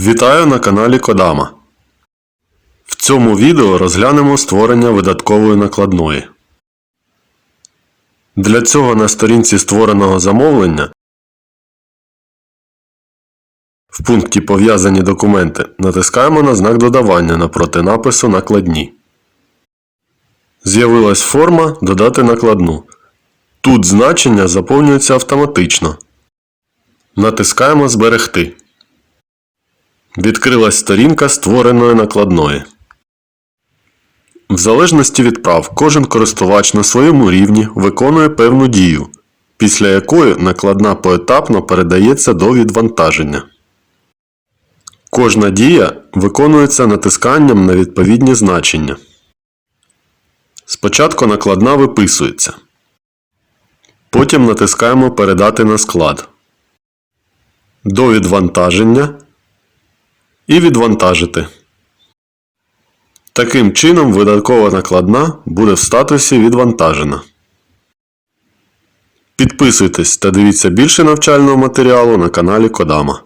Вітаю на каналі Кодама. В цьому відео розглянемо створення видаткової накладної. Для цього на сторінці створеного замовлення в пункті Пов'язані документи натискаємо на знак додавання напроти напису Накладні. З'явилась форма Додати накладну. Тут значення заповнюються автоматично. Натискаємо Зберегти. Відкрилась сторінка створеної накладної. В залежності від прав, кожен користувач на своєму рівні виконує певну дію, після якої накладна поетапно передається до відвантаження. Кожна дія виконується натисканням на відповідні значення. Спочатку накладна виписується. Потім натискаємо Передати на склад. До відвантаження і відвантажити. Таким чином видаткова накладна буде в статусі відвантажена. Підписуйтесь та дивіться більше навчального матеріалу на каналі Кодама.